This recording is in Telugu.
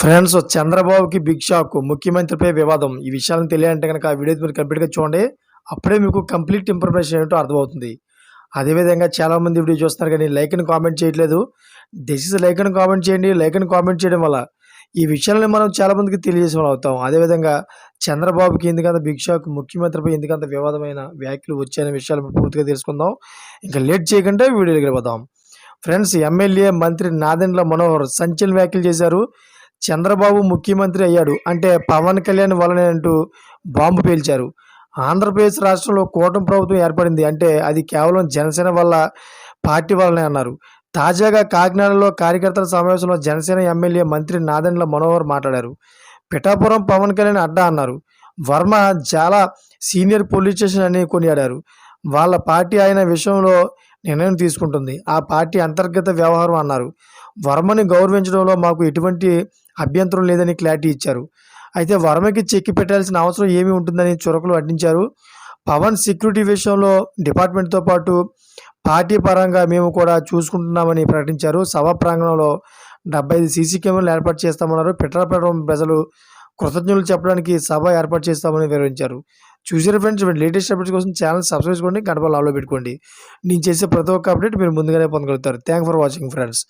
ఫ్రెండ్స్ చంద్రబాబుకి బిగ్ షాక్ ముఖ్యమంత్రిపై వివాదం. ఈ విషయాలను తెలియాలంటే కనుక ఆ వీడియో మీరు కంప్లీట్గా చూడండి. అప్పుడే మీకు కంప్లీట్ ఇన్ఫర్మేషన్ ఏంటో అర్థమవుతుంది. అదేవిధంగా చాలామంది వీడియో చూస్తున్నారు కానీ లైక్ అని కామెంట్ చేయట్లేదు. దిస్ లైక్ అని కామెంట్ చేయండి. లైక్ అని కామెంట్ చేయడం వల్ల ఈ విషయాలను మనం చాలామందికి తెలియజేసే వాళ్ళు అవుతాం. అదేవిధంగా చంద్రబాబుకి ఎందుకంత బిగ్ షాక్ ముఖ్యమంత్రిపై ఎందుకంత వివాదమైన వ్యాఖ్యలు వచ్చాయనే విషయాలు పూర్తిగా తెలుసుకుందాం. ఇంకా లేట్ చేయకుండా వీడియోలు వెళ్ళిపోదాం. ఫ్రెండ్స్ ఎమ్మెల్యే మంత్రి నాదెండ్ల మనోహర్ సంచలన వ్యాఖ్యలు చేశారు. చంద్రబాబు ముఖ్యమంత్రి అయ్యాడు. అంటే పవన్ కళ్యాణ్ వలనే అంటూ బాంబు పేల్చారు. ఆంధ్రప్రదేశ్ రాష్ట్రంలో కూటమి ప్రభుత్వం ఏర్పడింది. అంటే అది కేవలం జనసేన వల్ల పార్టీ వల్లనే అన్నారు. తాజాగా కాకినాడలో కార్యకర్తల సమావేశంలో జనసేన ఎమ్మెల్యే మంత్రి నాదెండ్ల మనోహర్ మాట్లాడారు. పిఠాపురం పవన్ కళ్యాణ్ అడ్డా అన్నారు. వర్మ చాలా సీనియర్ పోలీస్ స్టేషన్ అని కొనియాడారు. వాళ్ళ పార్టీ ఆయన విషయంలో నిర్ణయం తీసుకుంటుంది. ఆ పార్టీ అంతర్గత వ్యవహారం అన్నారు. వర్మని గౌరవించడంలో మాకు ఎటువంటి అభ్యంతరం లేదని క్లారిటీ ఇచ్చారు. అయితే వర్మకి చెక్కి పెట్టాల్సిన అవసరం ఏమి ఉంటుందని చురకలు అడ్డించారు పవన్ సెక్యూరిటీ విషయంలో డిపార్ట్మెంట్తో పాటు పార్టీ పరంగా మేము కూడా చూసుకుంటున్నామని ప్రకటించారు. సభా ప్రాంగణంలో డెబ్బై ఐదు సీసీ కెమెరాలు ఏర్పాటు చేస్తామన్నారు. పిట్రాపురం ప్రజలు కృతజ్ఞతలు చెప్పడానికి సభ ఏర్పాటు చేస్తామని వివరించారు. చూసారు ఫ్రెండ్స్ లేటెస్ట్ అప్డేట్స్ కోసం ఛానల్ సబ్స్క్రైబ్ చేసుకోండి గడప లాలో పెట్టుకోండి. నేను చేసే ప్రతి ఒక్క అప్డేట్ మీరు ముందుగానే పొందగలుగుతారు. Thank for watching friends